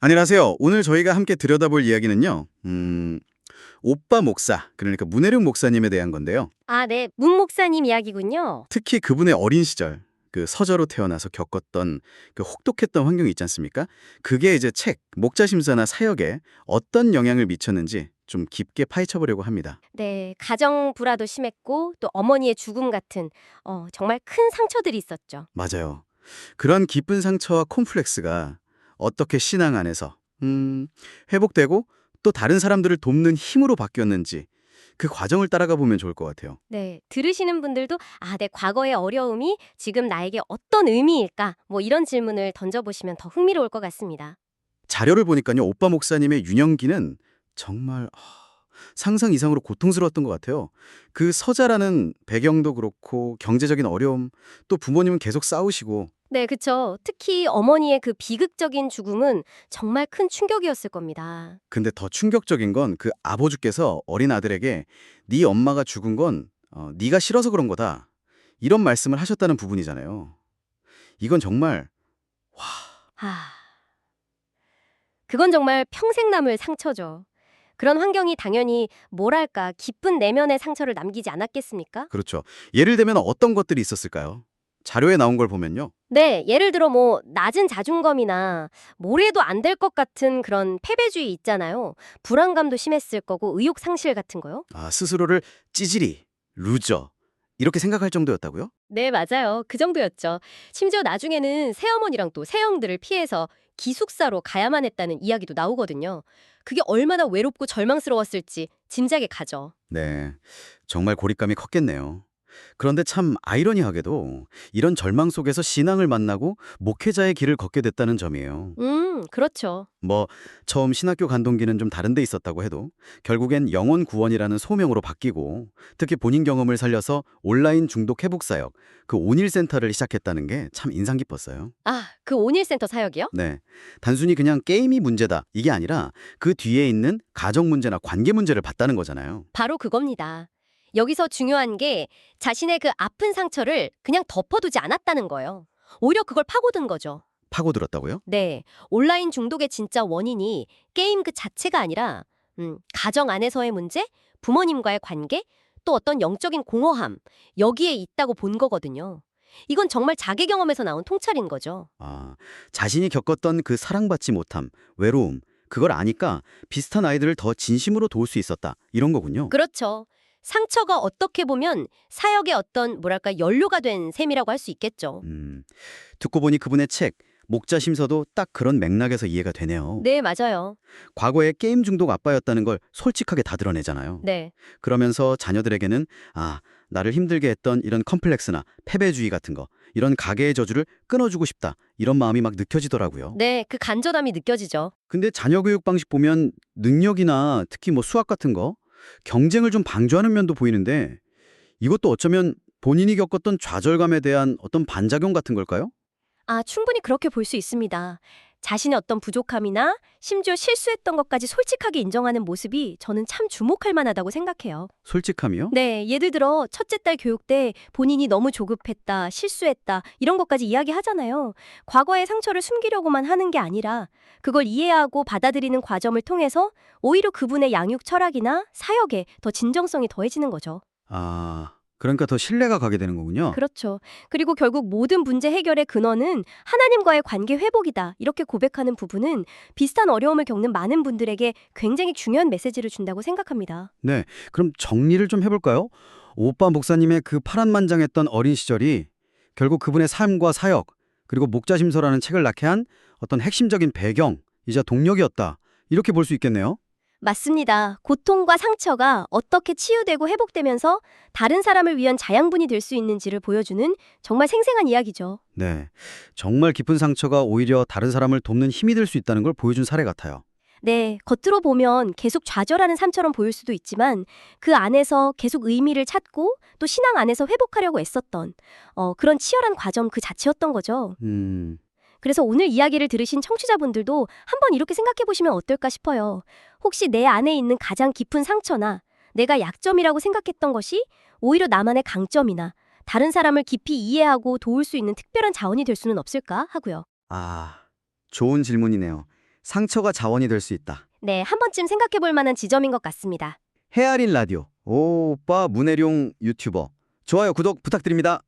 안녕하세요. 오늘 저희가 함께 들여다볼 이야기는요. 음, 오빠 목사, 그러니까 문혜룡 목사님에 대한 건데요. 아, 네. 문 목사님 이야기군요. 특히 그분의 어린 시절, 그 서저로 태어나서 겪었던 그 혹독했던 환경이 있지 않습니까? 그게 이제 책, 목자 심사나 사역에 어떤 영향을 미쳤는지 좀 깊게 파헤쳐 보려고 합니다. 네. 가정 불화도 심했고 또 어머니의 죽음 같은 어, 정말 큰 상처들이 있었죠. 맞아요. 그런 깊은 상처와 콤플렉스가 어떻게 신앙 안에서 음, 회복되고 또 다른 사람들을 돕는 힘으로 바뀌었는지 그 과정을 따라가 보면 좋을 것 같아요. 네. 들으시는 분들도 아, 내 과거의 어려움이 지금 나에게 어떤 의미일까? 뭐 이런 질문을 던져보시면 더 흥미로울 것 같습니다. 자료를 보니까요, 오빠 목사님의 유년기는 정말 아, 상상 이상으로 고통스러웠던 것 같아요. 그 서자라는 배경도 그렇고 경제적인 어려움, 또 부모님은 계속 싸우시고 네, 그쵸. 특히 어머니의 그 비극적인 죽음은 정말 큰 충격이었을 겁니다. 근데 더 충격적인 건 그 아버지께서 어린 아들에게 네 엄마가 죽은 건 어, 네가 싫어서 그런 거다. 이런 말씀을 하셨다는 부분이잖아요. 이건 정말 아, 그건 정말 평생 남을 상처죠. 그런 환경이 당연히 뭐랄까 기쁜 내면의 상처를 남기지 않았겠습니까? 그렇죠. 예를 들면 어떤 것들이 있었을까요? 자료에 나온 걸 보면요. 네, 예를 들어 뭐 낮은 자존감이나 뭘 해도 안 될 것 같은 그런 패배주의 있잖아요. 불안감도 심했을 거고 의욕 상실 같은 거요. 아, 스스로를 찌질이, 루저 이렇게 생각할 정도였다고요? 네, 맞아요. 그 정도였죠. 심지어 나중에는 새어머니랑 또 새형들을 피해서 기숙사로 가야만 했다는 이야기도 나오거든요. 그게 얼마나 외롭고 절망스러웠을지 짐작이 가죠. 네, 정말 고립감이 컸겠네요. 그런데 참 아이러니하게도 이런 절망 속에서 신앙을 만나고 목회자의 길을 걷게 됐다는 점이에요. 음, 그렇죠. 뭐 처음 신학교 간 동기는 좀 다른 데 있었다고 해도 결국엔 영혼 구원이라는 소명으로 바뀌고 특히 본인 경험을 살려서 온라인 중독 회복 사역 그 온일 센터를 시작했다는 게 참 인상 깊었어요. 아, 그 온일센터 사역이요? 네. 단순히 그냥 게임이 문제다 이게 아니라 그 뒤에 있는 가정 문제나 관계 문제를 봤다는 거잖아요. 바로 그겁니다. 여기서 중요한 게 자신의 그 아픈 상처를 그냥 덮어두지 않았다는 거예요. 오히려 그걸 파고든 거죠. 파고들었다고요? 네, 온라인 중독의 진짜 원인이 게임 그 자체가 아니라 음, 가정 안에서의 문제, 부모님과의 관계, 또 어떤 영적인 공허함 여기에 있다고 본 거거든요. 이건 정말 자기 경험에서 나온 통찰인 거죠. 아, 자신이 겪었던 그 사랑받지 못함, 외로움, 그걸 아니까 비슷한 아이들을 더 진심으로 도울 수 있었다. 이런 거군요. 그렇죠. 상처가 어떻게 보면 사역의 어떤 뭐랄까 연료가 된 셈이라고 할 수 있겠죠. 음, 듣고 보니 그분의 책, 목자 심서도 딱 그런 맥락에서 이해가 되네요. 네, 맞아요. 과거에 게임 중독 아빠였다는 걸 솔직하게 다 드러내잖아요. 네. 그러면서 자녀들에게는 아, 나를 힘들게 했던 이런 컴플렉스나 패배주의 같은 거, 이런 가계의 저주를 끊어주고 싶다. 이런 마음이 막 느껴지더라고요. 네, 그 간절함이 느껴지죠. 근데 자녀 교육 방식 보면 능력이나 특히 뭐 수학 같은 거 경쟁을 좀 방조하는 면도 보이는데 이것도 어쩌면 본인이 겪었던 좌절감에 대한 어떤 반작용 같은 걸까요? 아, 충분히 그렇게 볼 수 있습니다. 자신의 어떤 부족함이나 심지어 실수했던 것까지 솔직하게 인정하는 모습이 저는 참 주목할 만하다고 생각해요. 솔직함이요? 네, 예를 들어 첫째 딸 교육 때 본인이 너무 조급했다, 실수했다 이런 것까지 이야기하잖아요. 과거의 상처를 숨기려고만 하는 게 아니라 그걸 이해하고 받아들이는 과정을 통해서 오히려 그분의 양육 철학이나 사역에 더 진정성이 더해지는 거죠. 아, 그러니까 더 신뢰가 가게 되는 거군요. 그렇죠. 그리고 결국 모든 문제 해결의 근원은 하나님과의 관계 회복이다. 이렇게 고백하는 부분은 비슷한 어려움을 겪는 많은 분들에게 굉장히 중요한 메시지를 준다고 생각합니다. 네, 그럼 정리를 좀 해볼까요? 오빠 목사님의 그 파란만장했던 어린 시절이 결국 그분의 삶과 사역 그리고 목자심서라는 책을 낳게 한 어떤 핵심적인 배경 이자 동력이었다. 이렇게 볼 수 있겠네요. 맞습니다. 고통과 상처가 어떻게 치유되고 회복되면서 다른 사람을 위한 자양분이 될 수 있는지를 보여주는 정말 생생한 이야기죠. 네, 정말 깊은 상처가 오히려 다른 사람을 돕는 힘이 될 수 있다는 걸 보여준 사례 같아요. 네, 겉으로 보면 계속 좌절하는 삶처럼 보일 수도 있지만 그 안에서 계속 의미를 찾고 또 신앙 안에서 회복하려고 애썼던 어, 그런 치열한 과정 그 자체였던 거죠. 음, 그래서 오늘 이야기를 들으신 청취자분들도 한번 이렇게 생각해 보시면 어떨까 싶어요. 혹시 내 안에 있는 가장 깊은 상처나 내가 약점이라고 생각했던 것이 오히려 나만의 강점이나 다른 사람을 깊이 이해하고 도울 수 있는 특별한 자원이 될 수는 없을까 하고요. 아, 좋은 질문이네요. 상처가 자원이 될 수 있다. 네, 한 번쯤 생각해 볼 만한 지점인 것 같습니다. 헤아린 라디오. 오, 오빠 문혜룡 유튜버. 좋아요, 구독 부탁드립니다.